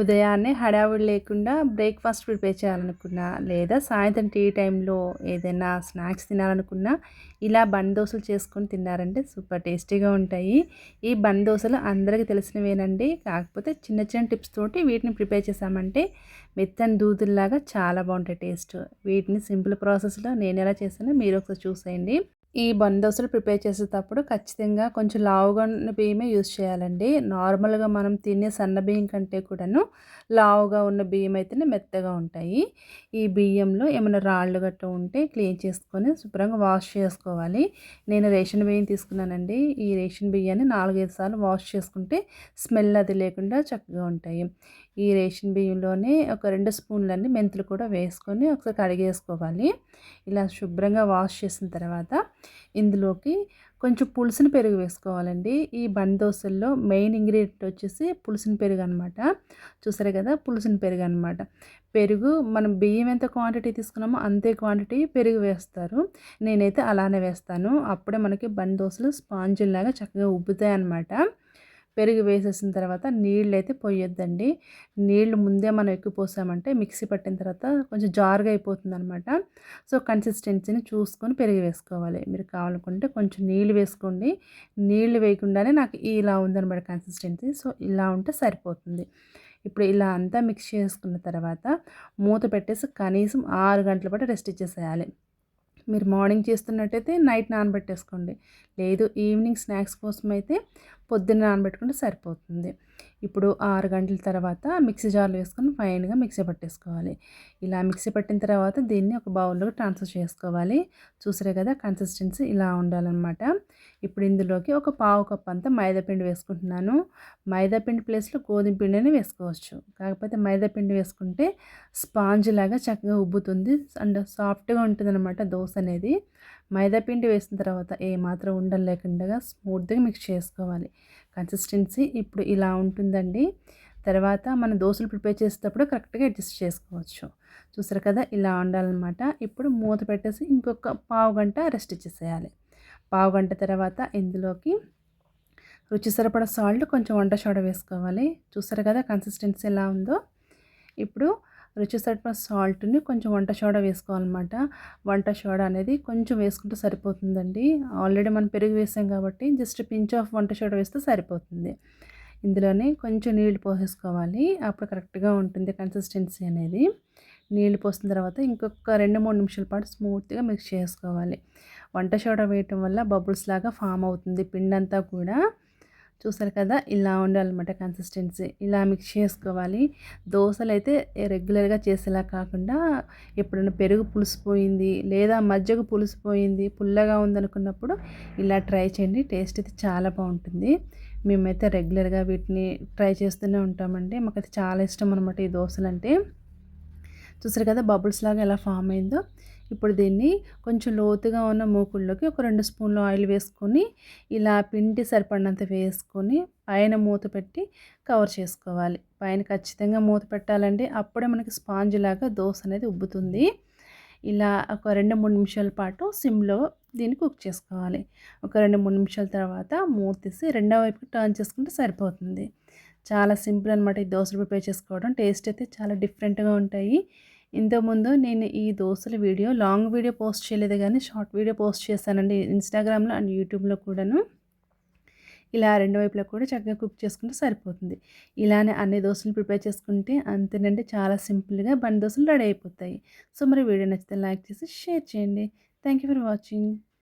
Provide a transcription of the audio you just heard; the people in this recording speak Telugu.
ఉదయాన్నే హడావుడి లేకుండా బ్రేక్ఫాస్ట్ ప్రిపేర్ చేయాలనుకున్నా లేదా సాయంత్రం టీ టైంలో ఏదైనా స్నాక్స్ తినాలనుకున్నా ఇలా బండి దోశలు చేసుకొని తిన్నారంటే సూపర్ టేస్టీగా ఉంటాయి. ఈ బండి దోశలు అందరికీ తెలిసినవేనండి. కాకపోతే చిన్న చిన్న టిప్స్ తోటి వీటిని ప్రిపేర్ చేసామంటే మెత్తని దూదుల్లాగా చాలా బాగుంటాయి టేస్ట్. వీటిని సింపుల్ ప్రాసెస్లో నేను ఎలా చేస్తానో మీరు ఒకసారి చూసేయండి. ఈ బందోసులు ప్రిపేర్ చేసేటప్పుడు ఖచ్చితంగా కొంచెం లావుగా ఉన్న బియ్యమే యూజ్ చేయాలండి. నార్మల్గా మనం తినే సన్న బియ్యం కంటే కూడాను లావుగా ఉన్న బియ్యం అయితేనే మెత్తగా ఉంటాయి. ఈ బియ్యంలో ఏమైనా రాళ్ళు గట్ట ఉంటే క్లీన్ చేసుకొని శుభ్రంగా వాష్ చేసుకోవాలి. నేను రేషన్ బియ్యం తీసుకున్నానండి. ఈ రేషన్ బియ్యాన్ని నాలుగైదు సార్లు వాష్ చేసుకుంటే స్మెల్ అది లేకుండా చక్కగా ఉంటాయి. ఈ రేషన్ బియ్యంలోనే ఒక రెండు స్పూన్లన్నీ మెంతులు కూడా వేసుకొని ఒకసారి కడిగేసుకోవాలి. ఇలా శుభ్రంగా వాష్ చేసిన తర్వాత ఇందులోకి కొంచెం పులుసుని పెరుగు వేసుకోవాలండి. ఈ బందోసల్లో మెయిన్ ఇంగ్రీడియంట్ వచ్చేసి పులుసుని పెరుగు అనమాట చూసారు కదా? పులుసుని పెరుగు అనమాట పెరుగు మనం బియ్యం ఎంత క్వాంటిటీ తీసుకున్నామో అంతే క్వాంటిటీ పెరుగు వేస్తారు. నేనైతే అలానే వేస్తాను. అప్పుడే మనకి బందోసలు స్పాంజిల్లాగా చక్కగా ఉబ్బుతాయి అనమాట పెరుగు వేసేసిన తర్వాత నీళ్ళు అయితే పోయొద్దండి. నీళ్ళు ముందే మనం ఎక్కువ పోసామంటే మిక్సీ పట్టిన తర్వాత కొంచెం జారుగా అయిపోతుంది అనమాట సో కన్సిస్టెన్సీని చూసుకొని పెరుగు వేసుకోవాలి. మీరు కావాలనుకుంటే కొంచెం నీళ్ళు వేసుకోండి. నీళ్ళు వేయకుండానే నాకు ఇలా ఉందన్నమాట కన్సిస్టెన్సీ సో ఇలా ఉంటే సరిపోతుంది. ఇప్పుడు ఇలా అంతా మిక్స్ చేసుకున్న తర్వాత మూత పెట్టేసి కనీసం ఆరు గంటల పాటు రెస్ట్ ఇచ్చేసేయాలి. మీరు మార్నింగ్ చేస్తున్నట్టయితే నైట్ నానబెట్టేసుకోండి. లేదు ఈవినింగ్ స్నాక్స్ కోసం అయితే పొద్దున్న నానబెట్టుకుంటే సరిపోతుంది. ఇప్పుడు ఆరు గంటల తర్వాత మిక్సీ జార్లో వేసుకొని ఫైన్గా మిక్సీ పట్టేసుకోవాలి. ఇలా మిక్సీ పట్టిన తర్వాత దీన్ని ఒక బౌల్లోకి ట్రాన్స్ఫర్ చేసుకోవాలి. చూసారే కదా కన్సిస్టెన్సీ ఇలా ఉండాలన్నమాట. ఇప్పుడు ఇందులోకి ఒక పావు కప్ అంతా మైదాపిండి వేసుకుంటున్నాను. మైదాపిండి ప్లేస్లో గోధుమ పిండిని వేసుకోవచ్చు. కాకపోతే మైదాపిండి వేసుకుంటే స్పాంజ్ లాగా చక్కగా ఉబ్బుతుంది. అండ్ సాఫ్ట్గా ఉంటుంది అనమాట దోశ అనేది. మైదాపిండి వేసిన తర్వాత ఏమాత్రం ఉండలు లేకుండా స్మూత్గా మిక్స్ చేసుకోవాలి. కన్సిస్టెన్సీ ఇప్పుడు ఇలా ఉంటుందండి. తర్వాత మన దోశలు ప్రిపేర్ చేసేటప్పుడు కరెక్ట్గా అడ్జస్ట్ చేసుకోవచ్చు. చూసారు కదా ఇలా ఉండాలన్నమాట. ఇప్పుడు మూత పెట్టేసి ఇంకొక పావు గంట రెస్ట్ ఇచ్చేసేయాలి పావు గంట తర్వాత ఇందులోకి రుచి సరిపడ సాల్ట్ కొంచెం వంట సోడా వేసుకోవాలి. చూసారు కదా కన్సిస్టెన్సీ ఎలా ఉందో. ఇప్పుడు రుచి సరిపడ సాల్ట్ని కొంచెం వంట సోడా వేసుకోవాలన్నమాట. వంట సోడా అనేది కొంచెం వేసుకుంటే సరిపోతుందండి. ఆల్రెడీ మనం పెరుగు వేసాం కాబట్టి జస్ట్ పించ్ ఆఫ్ వంట సోడా వేస్తే సరిపోతుంది. ఇందులోనే కొంచెం నీళ్ళు పోసేసుకోవాలి. అప్పుడు కరెక్ట్గా ఉంటుంది కన్సిస్టెన్సీ అనేది. నీళ్ళు పోసిన తర్వాత ఇంకొక రెండు మూడు నిమిషాల పాటు స్మూత్గా మిక్స్ చేసుకోవాలి. వంట సోడా వేయటం వల్ల బబుల్స్ లాగా ఫామ్ అవుతుంది పిండి అంతా కూడా. చూసారు కదా ఇలా ఉండాలన్నమాట కన్సిస్టెన్సీ ఇలా మిక్స్ చేసుకోవాలి. దోశలు అయితే రెగ్యులర్గా చేసేలా కాకుండా ఎప్పుడైనా పెరుగు పులిసిపోయింది లేదా మజ్జిగ పులిసిపోయింది పుల్లగా ఉందనుకున్నప్పుడు ఇలా ట్రై చేయండి. టేస్ట్ అయితే చాలా బాగుంటుంది. మేమైతే రెగ్యులర్గా వీటిని ట్రై చేస్తూనే ఉంటామండి. మాకైతే చాలా ఇష్టం అనమాట ఈ దోశలు అంటే చూసారు కదా బబుల్స్ లాగా ఎలా ఫామ్ అయిందో. ఇప్పుడు దీన్ని కొంచెం లోతుగా ఉన్న మూకుల్లోకి ఒక రెండు స్పూన్లు ఆయిల్ వేసుకొని ఇలా పిండి సరిపడినంత వేసుకొని పైన మూత పెట్టి కవర్ చేసుకోవాలి. పైన ఖచ్చితంగా మూత పెట్టాలండి అప్పుడే మనకి స్పాంజ్ లాగా దోశ అనేది ఉబ్బుతుంది. ఇలా ఒక రెండు మూడు నిమిషాల పాటు సిమ్లో దీన్ని కుక్ చేసుకోవాలి. ఒక రెండు మూడు నిమిషాల తర్వాత మూత తీసి రెండో వైపుకి టర్న్ చేసుకుంటే సరిపోతుంది. చాలా సింపుల్ అనమాట ఈ దోశలు ప్రిపేర్ చేసుకోవడం. టేస్ట్ అయితే చాలా డిఫరెంట్గా ఉంటాయి. ఇంతకుముందు నేను ఈ దోశల వీడియో లాంగ్ వీడియో పోస్ట్ చేయలేదు కానీ షార్ట్ వీడియో పోస్ట్ చేస్తానండి ఇన్స్టాగ్రామ్లో అండ్ యూట్యూబ్లో కూడాను. ఇలా రెండు వైపులా కూడా చక్కగా కుక్ చేసుకుంటే సరిపోతుంది. ఇలానే అన్ని దోశలు ప్రిపేర్ చేసుకుంటే అంతేనంటే చాలా సింపుల్గా బండి దోశలు రెడీ అయిపోతాయి. సో మరి వీడియో నచ్చితే లైక్ చేసి షేర్ చేయండి. Thank you for watching.